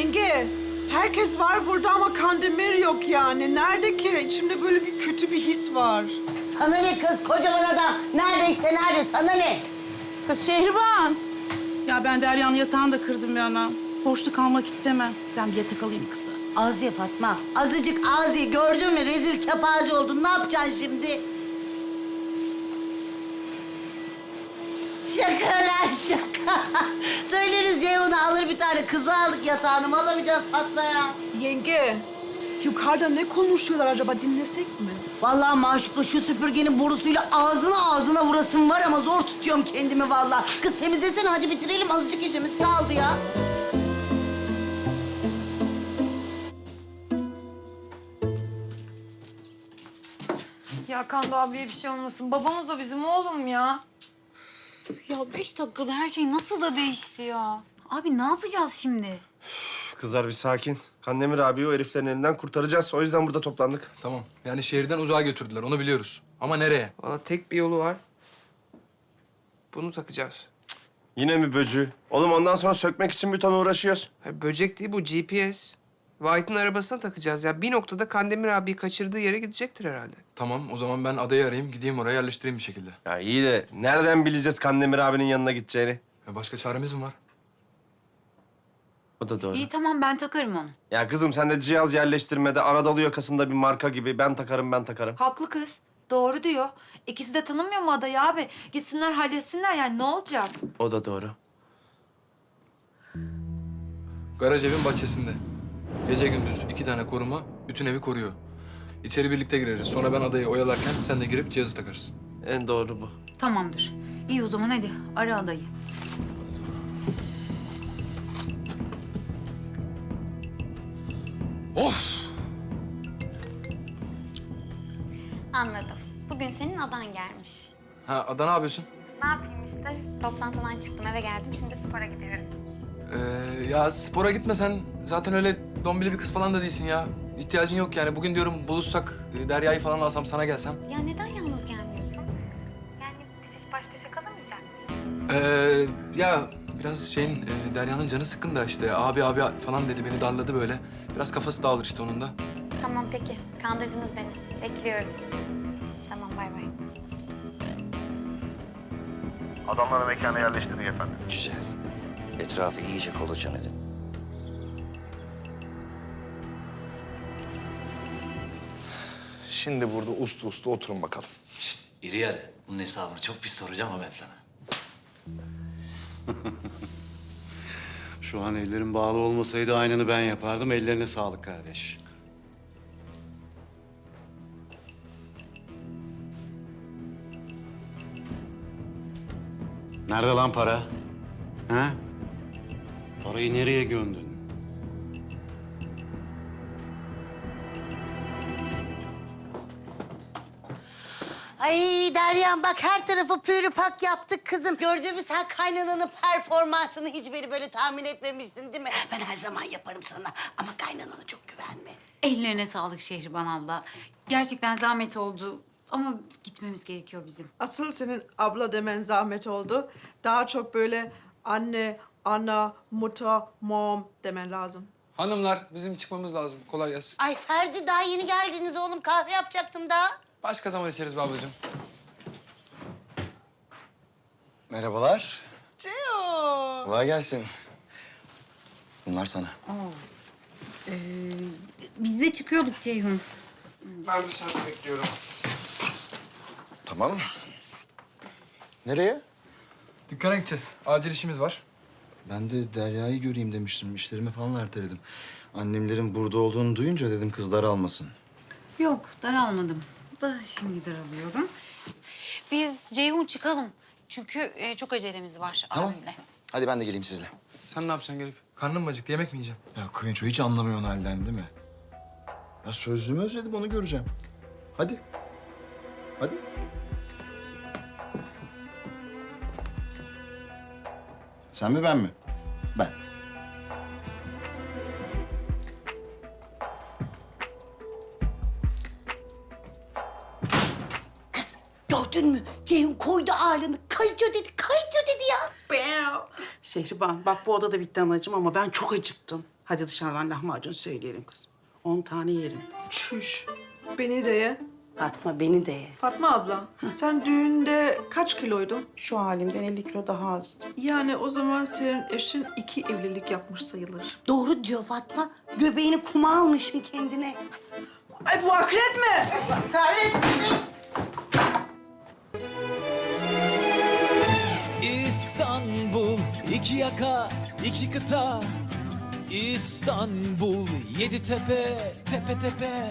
Yenge, herkes var burada ama Kandemir yok yani. Nerede ki? İçimde böyle bir kötü bir his var. Sana ne kız kocaman adam? Neredeyse nerede sana ne? Kız Şehriban. Ya ben Derya'nın yatağını da kırdım bir anam. Boşluk kalmak istemem. Ben bir yatak alayım kıza. Az ye Fatma. Azıcık az ye. Gördün mü? Rezil kepaze oldun. Ne yapacaksın şimdi? Şakalar şaka. Tane kızı aldık yatağını mı alamayacağız Fatma'ya? Yenge, yukarıda ne konuşuyorlar acaba? Dinlesek mi? Vallahi maşuka şu süpürgenin borusuyla ağzına ağzına vurasım var ama zor tutuyorum kendimi vallahi. Kız temizlesene hadi bitirelim azıcık işimiz kaldı ya. Ya Kando abiye bir şey olmasın. Babamız o bizim oğlum ya. Ya beş dakikada her şey nasıl da değişti ya. Abi ne yapacağız şimdi? Kızlar bir sakin. Kandemir abi o heriflerin elinden kurtaracağız. O yüzden burada toplandık. Tamam. Yani şehirden uzağa götürdüler. Onu biliyoruz. Ama nereye? Valla tek bir yolu var. Bunu takacağız. Yine mi böcü? Oğlum ondan sonra sökmek için bir ton uğraşıyoruz. Ha, böcek değil bu GPS. White'ın arabasına takacağız ya. Bir noktada Kandemir abiyi kaçırdığı yere gidecektir herhalde. Tamam. O zaman ben adayı arayayım. Gideyim oraya yerleştireyim bir şekilde. Ya iyi de nereden bileceğiz Kandemir abinin yanına gideceğini? Ya başka çaremiz mi var? O da doğru. İyi tamam ben takarım onu. Ya kızım sen de cihaz yerleştirmede Anadolu yakasında bir marka gibi ben takarım ben takarım. Haklı kız. Doğru diyor. İkisi de tanımıyor mu adayı abi? Gitsinler halletsinler yani ne olacak? O da doğru. Garaj evin bahçesinde. Gece gündüz iki tane koruma bütün evi koruyor. İçeri birlikte gireriz. Sonra ben adayı oyalarken sen de girip cihazı takarsın. En doğru bu. Tamamdır. İyi o zaman hadi ara adayı. Anladım. Bugün senin adan gelmiş. Ha ada ne yapıyorsun? Ne yapayım işte? Toplantıdan çıktım eve geldim. Şimdi spora gidiyorum. Ee, ya spora gitme sen. Zaten öyle dombili bir kız falan da değilsin ya. İhtiyacın yok yani. Bugün diyorum buluşsak, e, Derya'yı falan alsam sana gelsem. Ya neden yalnız gelmiyorsun? Yani biz hiç baş başa kalamayacak mıyız? Ee, ya biraz şeyin, e, Derya'nın canı sıkkın da işte. Abi abi falan dedi, beni darladı böyle. Biraz kafası dağılır işte onun da. Tamam peki. Kandırdınız beni. Bekliyorum. Tamam bay bay. Adamları mekana yerleştirdik efendim. Güzel. Etrafı iyice kolaçan edin. Şimdi burada uslu uslu oturun bakalım. Şşt, iri yarı. Bunun hesabını çok pis soracağım ama ben sana. Şu an ellerim bağlı olmasaydı aynını ben yapardım. Ellerine sağlık kardeş. Nerede lan para? Ha? Parayı nereye gömdün? Ay Deryan bak her tarafı pürüpak yaptık kızım. Gördüğümüz her kaynananın performansını hiç beni böyle tahmin etmemiştin değil mi? Ben her zaman yaparım sana ama kaynanana çok güvenme. Ellerine sağlık Şehriban abla. Gerçekten zahmet oldu ama gitmemiz gerekiyor bizim. Asıl senin abla demen zahmet oldu. Daha çok böyle anne, ana, mutter, mom demen lazım. Hanımlar, bizim çıkmamız lazım. Kolay gelsin. Ay Ferdi daha yeni geldiniz oğlum kahve yapacaktım daha. Başka zaman içeriz be ablacığım. Merhabalar. Ceo. Kolay gelsin. Bunlar sana. Biz de çıkıyorduk Ceyhun. Ben dışarıda bekliyorum. Tamam. Nereye? Dükkana gideceğiz. Acil işimiz var. Ben de Derya'yı göreyim demiştim. İşlerimi falan erteledim. Annemlerin burada olduğunu duyunca dedim kızlar almasın. Yok daralmadım. Da şimdi daralıyorum. Biz Ceyhun çıkalım. Çünkü e, çok acelemiz var Tamam. abimle. Hadi ben de geleyim sizle. Sen ne yapacaksın gelip? Karnım mı acıktı, yemek mi yiyeceğim? Ya Kıyınço hiç anlamıyorsun halden değil mi? Ya sözlüğümü özledim onu göreceğim. Hadi. Hadi. Sen mi ben mi? Ben. Kız gördün mü? Ceyhun koydu ağırlığını. Kayıtıyor dedi, kayıtıyor dedi ya. Bam. Şehriban bak bu oda da bitti anacığım ama ben çok acıktım. Hadi dışarıdan lahmacun söyleyelim kız. 10 tane yerim. Çüş. Beni de ye. Fatma beni de ye. Fatma abla, sen düğünde kaç kiloydun? Şu halimden 50 kilo daha azdı. Yani o zaman senin eşin iki evlilik yapmış sayılır. Doğru diyor Fatma. Göbeğini kuma almışsın kendine. Ay bu akrep mi? Kahretsin. İstanbul iki yaka iki kıta İstanbul yedi tepe tepe tepe